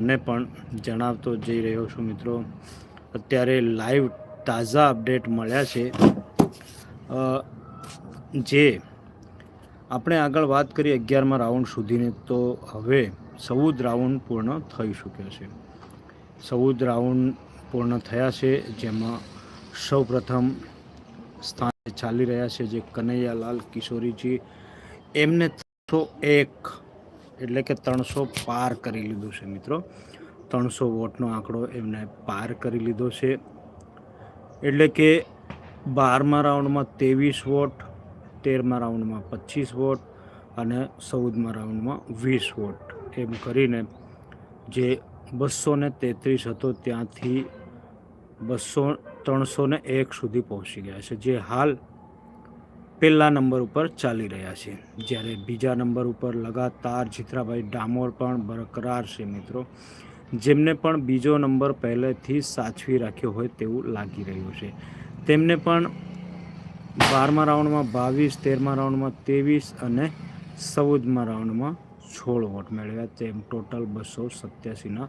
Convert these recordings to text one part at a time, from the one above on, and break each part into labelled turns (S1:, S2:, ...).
S1: ને પણ જણાવતો જઈ રહ્યો છું મિત્રો. અત્યારે લાઈવ તાજા અપડેટ મળ્યા છે. જે આપણે આગળ વાત કરીએ અગિયારમાં રાઉન્ડ સુધીની, તો હવે ચૌદ રાઉન્ડ પૂર્ણ થઈ ચૂક્યા છે. ચૌદ રાઉન્ડ પૂર્ણ થયા છે, જેમાં સૌ પ્રથમ સ્થાને ચાલી રહ્યા છે જે કનૈયાલાલ કિશોરીજી. એમને ત્રણસો એક એટલે કે ત્રણસો પાર કરી લીધું છે મિત્રો. ત્રણસો વોટનો આંકડો એમને પાર કરી લીધો છે. એટલે કે બારમા રાઉન્ડમાં ત્રેવીસ વોટ, તેરમા રાઉન્ડમાં પચીસ વોટ અને ચૌદમા રાઉન્ડમાં વીસ વોટ એમ કરીને જે બસો ને તેત્રીસ હતો ત્યાંથી બસો, ત્રણસો ને એક સુધી પહોંચી ગયા છે. જે હાલ પહેલા નંબર ઉપર ચાલી રહ્યા છે. જ્યારે બીજા નંબર ઉપર લગાતાર જીત્રાભાઈ ડામોર પણ બરકરાર છે મિત્રો. જેમને પણ બીજો નંબર પહેલેથી સાચવી રાખ્યો હોય તેવું લાગી રહ્યું છે. તેમને પણ બારમા રાઉન્ડમાં બાવીસ, તેરમા રાઉન્ડમાં ત્રેવીસ અને ચૌદમા રાઉન્ડમાં સોળ વોટ મેળવ્યા. તેમ ટોટલ બસો સત્યાસીના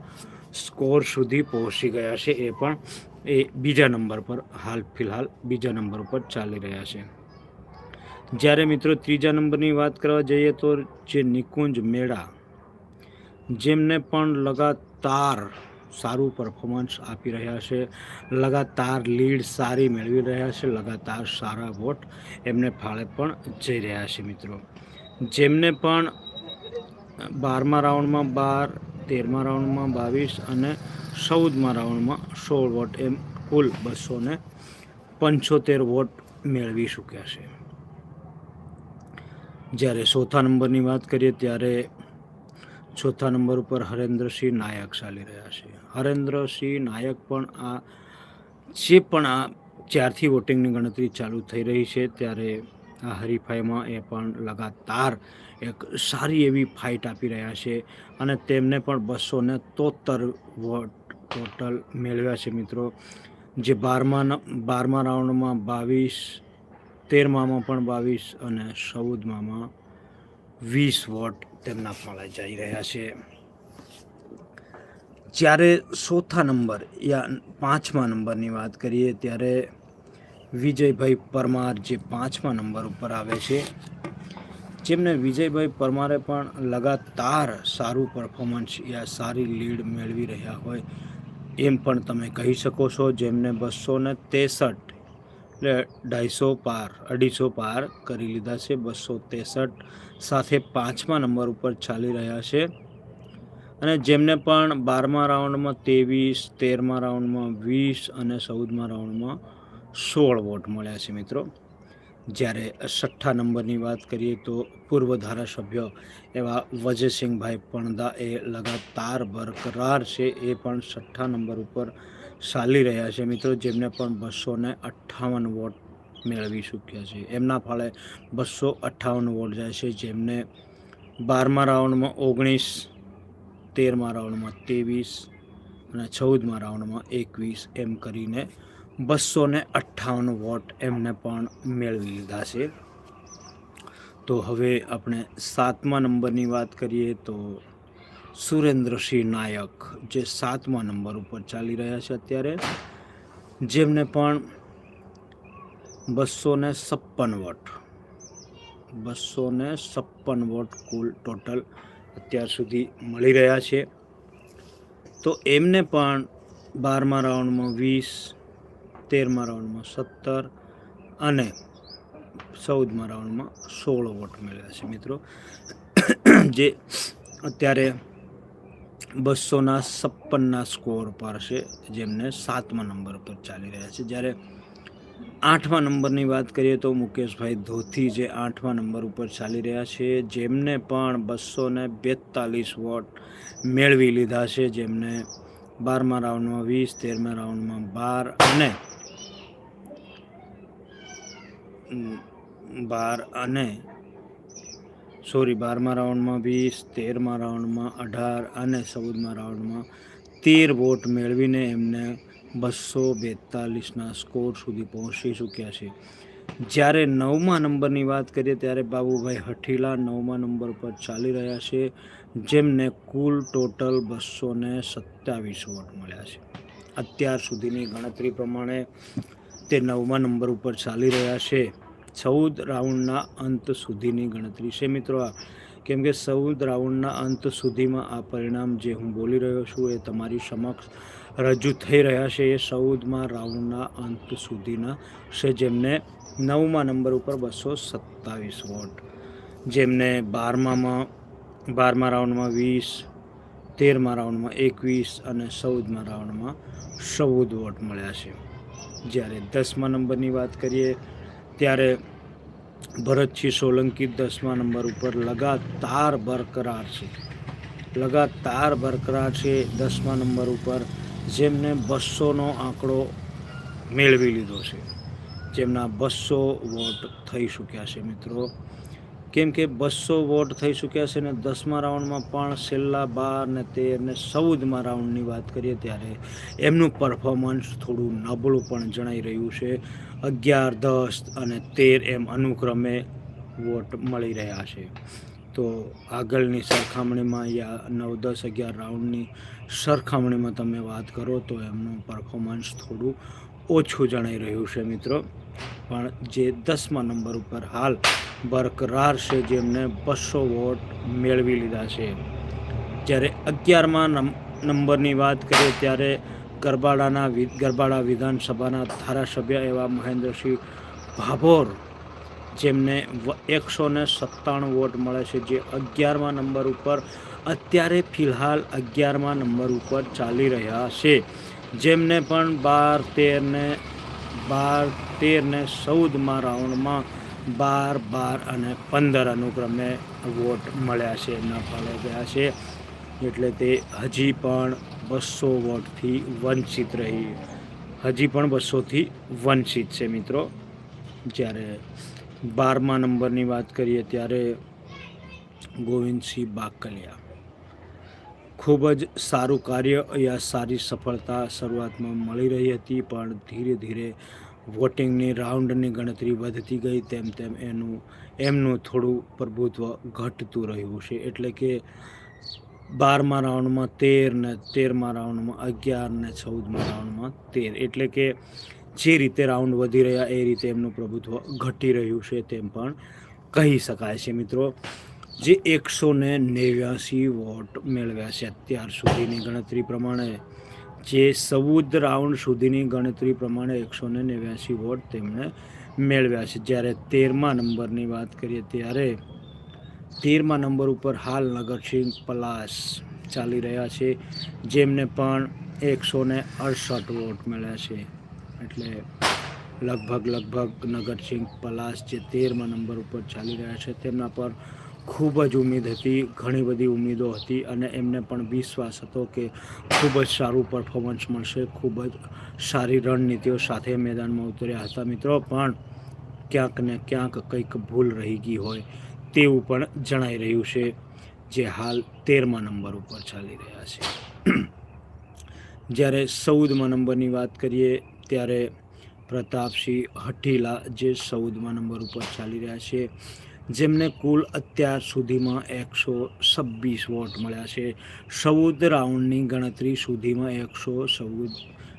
S1: સ્કોર સુધી પહોંચી ગયા છે. એ પણ એ બીજા નંબર પર હાલ ફિલહાલ બીજા નંબર ઉપર ચાલી રહ્યા છે. જ્યારે મિત્રો ત્રીજા નંબરની વાત કરવા જઈએ તો જે નિકુંજ મેળા, જેમને પણ લગાતાર સારું પરફોર્મન્સ આપી રહ્યા છે, લગાતાર લીડ સારી મેળવી રહ્યા છે, લગાતાર સારા વોટ એમને ફાળે પણ જઈ રહ્યા છે મિત્રો. જેમને પણ બારમા રાઉન્ડમાં બાર, તેરમા રાઉન્ડમાં બાવીસ અને ચૌદમા રાઉન્ડમાં સોળ વોટ એમ કુલ બસો પંચોતેર વોટ મેળવી ચૂક્યા છે. જ્યારે ચોથા નંબરની વાત કરીએ ત્યારે ચોથા નંબર ઉપર હરેન્દ્રસિંહ નાયક ચાલી રહ્યા છે. હરેન્દ્રસિંહ નાયક પણ આ, જે પણ આ જ્યારથી વોટિંગની ગણતરી ચાલુ થઈ રહી છે, ત્યારે આ હરીફાઈમાં એ પણ લગાતાર એક સારી એવી ફાઇટ આપી રહ્યા છે અને તેમને પણ બસો ને તોતર વોટ ટોટલ મેળવ્યા છે મિત્રો. જે બારમા બારમા રાઉન્ડમાં બાવીસ તેરમામાં પણ બાવીસ અને ચૌદમામાં વીસ વોટ તેમના ફાળે જઈ રહ્યા છે. જ્યારે ચોથા નંબર યા પાંચમા નંબરની વાત કરીએ ત્યારે વિજયભાઈ પરમાર જે પાંચમા નંબર ઉપર આવે છે, જેમને વિજયભાઈ પરમારે પણ લગાતાર સારું પરફોર્મન્સ યા સારી લીડ મેળવી રહ્યા હોય એમ પણ તમે કહી શકો છો. જેમને બસો ને ત્રેસઠ એટલે ઢાઈસો પાર, અઢીસો પાર કરી લીધા છે. બસો ત્રેસઠ સાથે પાંચમા નંબર ઉપર ચાલી રહ્યા છે. અને જેમને પણ બારમા રાઉન્ડમાં ત્રેવીસ, તેરમા રાઉન્ડમાં વીસ અને ચૌદમા રાઉન્ડમાં સોળ વોટ મળ્યા છે મિત્રો. જ્યારે છઠ્ઠા નંબરની વાત કરીએ તો પૂર્વ ધારાસભ્ય એવા વજયસિંહભાઈ પણદા એ લગાતાર બરકરાર છે. એ પણ છઠ્ઠા નંબર ઉપર ચાલી રહ્યા છે મિત્રો, જેમને પણ બસો ને અઠ્ઠાવન વોટ મેળવી ચૂક્યા છે. એમના ફાળે બસો અઠ્ઠાવન વોટ જાય છે, જેમને બારમા રાઉન્ડમાં ઓગણીસ, તેરમા રાઉન્ડમાં ત્રેવીસ અને ચૌદમા રાઉન્ડમાં એકવીસ એમ કરીને બસો ને અઠ્ઠાવન વોટ એમને પણ મેળવી લીધા છે. તો હવે આપણે સાતમા નંબરની વાત કરીએ તો સુરેન્દ્રસિંહ નાયક, જે સાતમા નંબર ઉપર ચાલી રહ્યા છે અત્યારે, જેમને પણ બસો ને છપ્પન વોટ, બસો ને છપ્પન વોટ કુલ ટોટલ અત્યાર સુધી મળી રહ્યા છે. તો એમને પણ બારમા રાઉન્ડમાં વીસ, તેરમા રાઉન્ડમાં સત્તર અને ચૌદમા રાઉન્ડમાં સોળ વોટ મળ્યા છે મિત્રો. જે અત્યારે બસોના છપ્પનના સ્કોર પર છે, જેમને સાતમા નંબર પર ચાલી રહ્યા છે. જ્યારે આઠમા નંબરની વાત કરીએ તો મુકેશભાઈ ધોથી જે આઠમા નંબર ઉપર ચાલી રહ્યા છે, જેમને પણ બસો ને બેતાલીસ વોટ મેળવી લીધા છે, જેમને બારમા રાઉન્ડમાં વીસ, તેરમા રાઉન્ડમાં બાર અને બાર અને સોરી, બારમા રાઉન્ડમાં વીસ, તેરમા રાઉન્ડમાં અઢાર અને ચૌદમા રાઉન્ડમાં તેર વોટ મેળવીને એમને બસો બેતાલીસના સ્કોર સુધી પહોંચી ચૂક્યા છે. જ્યારે નવમા નંબરની વાત કરીએ ત્યારે બાબુભાઈ હઠીલા નવમા નંબર પર ચાલી રહ્યા છે, જેમને કુલ ટોટલ બસો ને સત્યાવીસ વોટ મળ્યા છે. અત્યાર સુધીની ગણતરી પ્રમાણે તે નવમા નંબર ઉપર ચાલી રહ્યા છે. ચૌદ રાઉન્ડના અંત સુધીની ગણતરી. છે મિત્રો આ, કેમ કે ચૌદ રાઉન્ડના અંત સુધીમાં આ પરિણામ જે હું બોલી રહ્યો છું એ તમારી સમક્ષ રજૂ થઈ રહ્યા છે. એ ચૌદમાં રાઉન્ડના અંત સુધીના છે જેમને નવમા નંબર ઉપર બસો સત્તાવીસ વોટ, જેમને બારમામાં, બારમા રાઉન્ડમાં વીસ, તેરમા રાઉન્ડમાં એકવીસ અને ચૌદમા રાઉન્ડમાં ચૌદ વોટ મળ્યા છે. જ્યારે દસમા નંબરની વાત કરીએ ત્યારે ભરતસિંહ સોલંકી દસમા નંબર ઉપર લગાતાર બરકરાર છે. લગાતાર બરકરાર છે દસમા નંબર ઉપર, જેમને બસોનો આંકડો મેળવી લીધો છે. જેમના બસો વોટ થઈ ચૂક્યા છે મિત્રો. કેમ કે બસો વોટ થઈ ચૂક્યા છે ને દસમા રાઉન્ડમાં પણ છેલ્લા બાર ને તેર ને ચૌદમા રાઉન્ડની વાત કરીએ ત્યારે એમનું પરફોર્મન્સ થોડું નબળું પણ જણાઈ રહ્યું છે. અગિયાર, દસ અને તેર એમ અનુક્રમે વોટ મળી રહ્યા છે. તો આગળની સરખામણીમાં યા નવ, દસ, અગિયાર રાઉન્ડની સરખામણીમાં તમે વાત કરો તો એમનું પરફોર્મન્સ થોડું ઓછું જણાઈ રહ્યું છે મિત્રો. પણ જે દસમા નંબર ઉપર હાલ બરકરાર છે જેમને બસો વોટ મેળવી લીધા છે. જ્યારે અગિયારમા નંબરની વાત કરીએ ત્યારે ગરબાડાના ગરબાડા વિધાનસભાના ધારાસભ્ય એવા મહેન્દ્રસિંહ ભાભોર, જેમને એકસો ને સત્તાણું વોટ મળે છે જે અગિયારમા નંબર ઉપર અત્યારે ફિલહાલ અગિયારમા નંબર ઉપર ચાલી રહ્યા છે. જેમને પણ બાર તેરને બાર તેરને ચૌદમાં રાઉન્ડમાં બાર બાર અને પંદર અનુક્રમે વોટ મળ્યા છે ન ફાળે ગયા છે. એટલે તે હજી પણ બસો વોટથી વંચિત રહી. હજી પણ બસોથી વંચિત છે મિત્રો. જ્યારે બારમા નંબરની વાત કરીએ ત્યારે ગોવિંદસિંહ બાકલિયા ખૂબ જ સારું કાર્ય યા સારી સફળતા શરૂઆતમાં મળી રહી હતી, પણ ધીરે ધીરે વોટિંગની રાઉન્ડની ગણતરી વધતી ગઈ, તેમ તેમ એનું, એમનું થોડું પ્રભુત્વ ઘટતું રહ્યું છે. એટલે કે બારમા રાઉન્ડમાં તેર ને તેરમા રાઉન્ડમાં અગિયાર ને ચૌદમા રાઉન્ડમાં તેર. એટલે કે જે રીતે રાઉન્ડ વધી રહ્યા, એ રીતે એમનું પ્રભુત્વ ઘટી રહ્યું છે તેમ પણ કહી શકાય છે મિત્રો. જે એકસો ને નેવ્યાસી વોટ મેળવ્યા છે અત્યાર સુધીની ગણતરી પ્રમાણે. જે ચૌદ રાઉન્ડ સુધીની ગણતરી પ્રમાણે એકસો ને નેવ્યાસી વોટ તેમણે મેળવ્યા છે. જ્યારે તેરમા નંબરની વાત કરીએ ત્યારે તેરમા નંબર ઉપર હાલ નગરસિંહ પલાસ ચાલી રહ્યા છે, જેમને પણ એકસો ને અડસઠ વોટ મળ્યા છે. એટલે લગભગ લગભગ નગરસિંહ પલાસ જે તેરમા નંબર ઉપર ચાલી રહ્યા છે, તેમના પર ખૂબ જ ઉમેદ હતી, ઘણી બધી ઉમેદો હતી અને એમને પણ વિશ્વાસ હતો કે ખૂબ જ સારું પરફોર્મન્સ મળશે, ખૂબ જ સારી રણનીતિઓ સાથે મેદાનમાં ઉતર્યા હતા. મિત્રો, પણ ક્યાંક ને ક્યાંક કંઈક ભૂલ રહી ગઈ હોય તેવું પણ જણાઈ રહ્યું છે, જે હાલ તેરમા નંબર ઉપર ચાલી રહ્યા છે. જ્યારે ચૌદમા નંબરની વાત કરીએ, ત્યારે પ્રતાપસિંહ હઠીલા જે ચૌદમા નંબર ઉપર ચાલી રહ્યા છે જેમને કુલ અત્યાર સુધીમાં એકસો છવ્વીસ વોટ મળ્યા છે. ચૌદ રાઉન્ડની ગણતરી સુધીમાં એકસો ચૌદ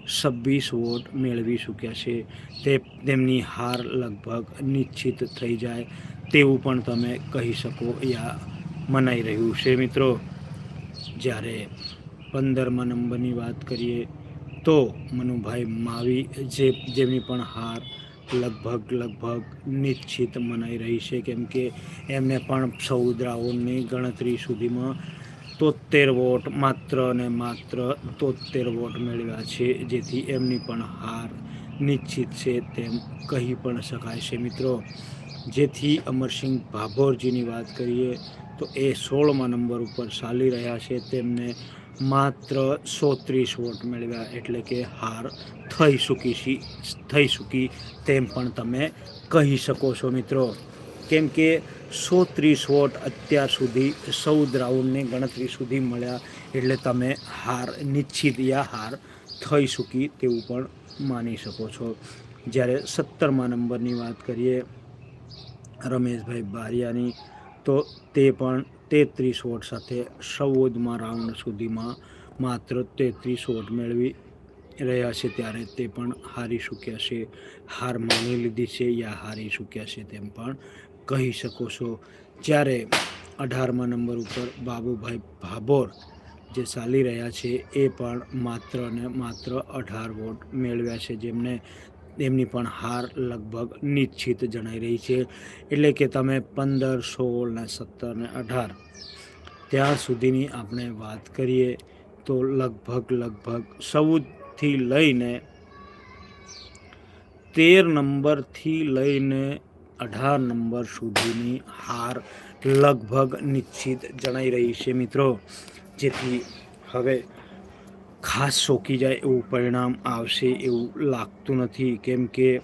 S1: છવ્વીસ વોટ મેળવી ચૂક્યા છે. તે તેમની હાર લગભગ નિશ્ચિત થઈ જાય તેવું પણ તમે કહી શકો યા મનાઈ રહ્યું છે. મિત્રો, જ્યારે પંદરમા નંબરની વાત કરીએ તો મનુભાઈ માવી જે જેમની પણ હાર લગભગ લગભગ નિશ્ચિત મનાઈ રહી છે, કેમ કે એમને પણ સૌદ રાહુલની ગણતરી સુધીમાં તોતેર વોટ માત્ર ને માત્ર તોતેર વોટ મેળવ્યા છે, જેથી એમની પણ હાર નિશ્ચિત છે તેમ કહી પણ શકાય છે. મિત્રો, જેથી અમરસિંહ ભાભોરજીની વાત કરીએ, તો એ સોળમા નંબર ઉપર ચાલી રહ્યા છે. તેમને માત્ર સોત્રીસ વોટ મેળવ્યા એટલે કે હાર થઈ ચૂકી થઈ ચૂકી તેમ પણ તમે કહી શકો છો મિત્રો. કેમ કે સો ત્રીસ વોટ અત્યાર સુધી ચૌદ રાઉન્ડની ગણતરી સુધી મળ્યા એટલે તમે હાર, નિશ્ચિત યા હાર થઈ ચૂકી તેવું પણ માની શકો છો. જ્યારે સત્તરમા નંબરની વાત કરીએ, રમેશભાઈ બારિયાની, તો તે પણ તેત્રીસ વોટ સાથે સૌદમાં રાઉન્ડ સુધીમાં માત્ર તેત્રીસ વોટ મેળવી રહ્યા છે ત્યારે તે પણ હારી ચૂક્યા છે. હાર માની લીધી છે યા હારી ચૂક્યા છે તેમ પણ કહી શકો છો. જ્યારે અઢારમા નંબર ઉપર બાબુભાઈ ભાભોર જે ચાલી રહ્યા છે એ પણ માત્ર ને માત્ર અઢાર વોટ મેળવ્યા છે. જેમને એમની પણ હાર લગભગ નિશ્ચિત જણાઈ રહી છે. એટલે કે તમે પંદર, સોળ ને સત્તર ને અઢાર ત્યાં સુધીની આપણે વાત કરીએ તો લગભગ લગભગ સૌથી લઈને તેર નંબરથી લઈને અઢાર નંબર સુધીની હાર લગભગ નિશ્ચિત જણાઈ રહી છે મિત્રો. જેથી હવે ખાસ શોકી જાય એવું પરિણામ આવશે એવું લાગતું નથી. કેમ કે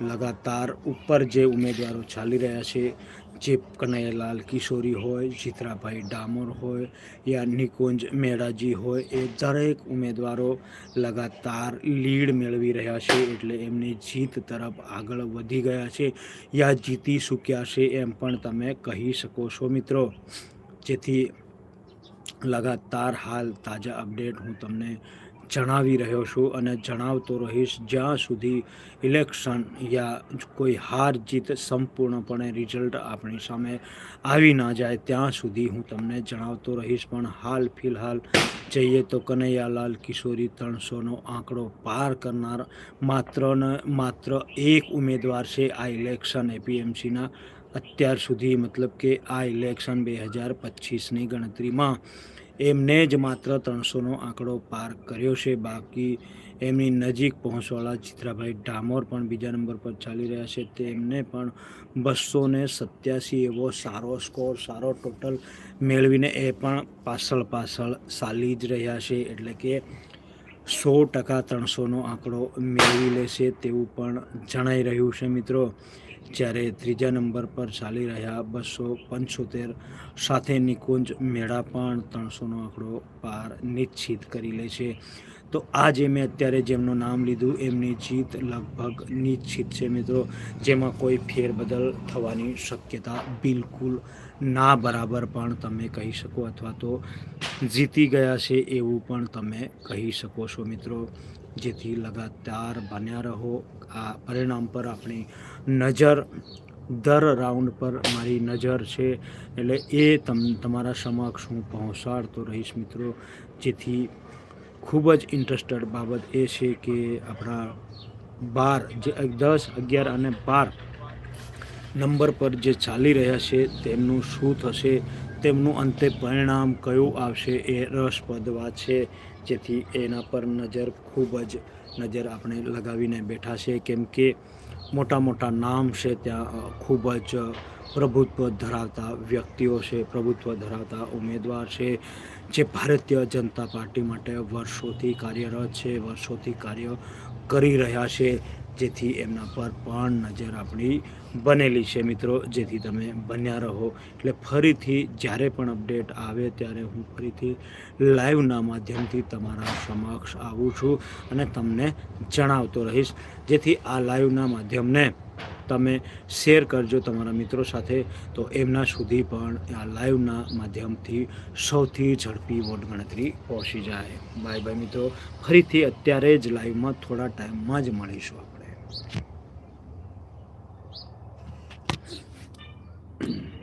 S1: લગાતાર ઉપર જે ઉમેદવારો ચાલી રહ્યા છે, જે કનૈયાલાલ કિશોરી હોય, જીતરાભાઈ ડામોર હોય યા નિકુંજ મેળાજી હોય, એ દરેક ઉમેદવારો લગાતાર લીડ મેળવી રહ્યા છે એટલે એમની જીત તરફ આગળ વધી ગયા છે. યા જીતી ચૂક્યા છે એમ પણ તમે કહી શકો છો મિત્રો. જેથી લગાતાર હાલ તાજા અપડેટ હું તમને જણાવી રહ્યો છું અને જણાવતો રહીશ, જ્યાં સુધી ઇલેક્શન યા કોઈ હાર જીત સંપૂર્ણપણે રિઝલ્ટ આપણી સામે આવી ના જાય, ત્યાં સુધી હું તમને જણાવતો રહીશ. પણ હાલ ફિલહાલ જઈએ તો કનૈયાલાલ કિશોરી ત્રણસોનો આંકડો પાર કરનાર માત્ર ને માત્ર એક ઉમેદવાર છે આ ઇલેક્શન એપીએમસીના. અત્યાર સુધી મતલબ કે આ ઇલેક્શન બે હજાર પચીસની ગણતરીમાં એમને જ માત્ર ત્રણસોનો આંકડો પાર કર્યો છે. બાકી એમની નજીક પહોંચવાળા ચિત્રાભાઈ ડામોર પણ બીજા નંબર પર ચાલી રહ્યા છે. તેમને પણ બસો ને સત્યાસી એવો સારો સ્કોર સારો ટોટલ મેળવીને એ પણ પાછળ પાછળ ચાલી જ રહ્યા છે. એટલે કે સો ટકા ત્રણસોનો આંકડો મેળવી લેશે તેવું પણ જણાઈ રહ્યું છે મિત્રો. જ્યારે ત્રીજા નંબર પર ચાલી રહ્યા બસો પંચોતેર સાથે નિકુંજ મેળા પણ ત્રણસોનો આંકડો પાર નિશ્ચિત કરી લે છે. તો આજે મેં અત્યારે જેમનું નામ લીધું એમની જીત લગભગ નિશ્ચિત છે મિત્રો. જેમાં કોઈ ફેરબદલ થવાની શક્યતા બિલકુલ ના બરાબર પણ તમે કહી શકો અથવા તો જીતી ગયા છે એવું પણ તમે કહી શકો છો મિત્રો. જેથી લગાતાર બન્યા રહો. આ પરિણામ પર આપણી નજર, દર રાઉન્ડ પર મારી નજર છે. એટલે એ તમ, તમારા સમક્ષ હું પહોંચાડતો રહીશ મિત્રો. જેથી ખૂબ જ ઇન્ટરેસ્ટેડ બાબત એ છે કે આપણા બાર જે દસ, અગિયાર અને બાર નંબર પર જે ચાલી રહ્યા છે તેમનું શું થશે, તેમનું અંતે પરિણામ કયું આવશે એ રસપ્રદ વાત છે. જેથી એના પર નજર ખૂબ જ નજર આપણે લગાવીને બેઠા છે. કેમ કે મોટા મોટા નામ છે ત્યાં ખૂબ જ પ્રભુત્વ ધરાવતા વ્યક્તિઓ છે, પ્રભુત્વ ધરાવતા ઉમેદવાર છે, જે ભારતીય જનતા પાર્ટી માટે વર્ષોથી કાર્યરત છે, વર્ષોથી કાર્ય કરી રહ્યા છે. જેથી એમના પર પણ નજર આપણી બનેલી છે. મિત્રો, જેથી તમે બન્યા રહો. એટલે ફરીથી જ્યારે પણ અપડેટ આવે ત્યારે હું ફરીથી લાઈવના માધ્યમથી તમારા સમક્ષ આવું છું અને તમને જણાવતો રહીશ. જેથી આ લાઈવના માધ્યમને તમે શેર કરજો તમારા મિત્રો સાથે. તો એમના સુધી પણ આ લાઈવના માધ્યમથી સૌથી ઝડપી વોટ ગણતરી પહોંચી જાય. બાય બાય મિત્રો, ફરીથી અત્યારે જ લાઈવમાં થોડા ટાઈમમાં જ મળીશું. Thank you.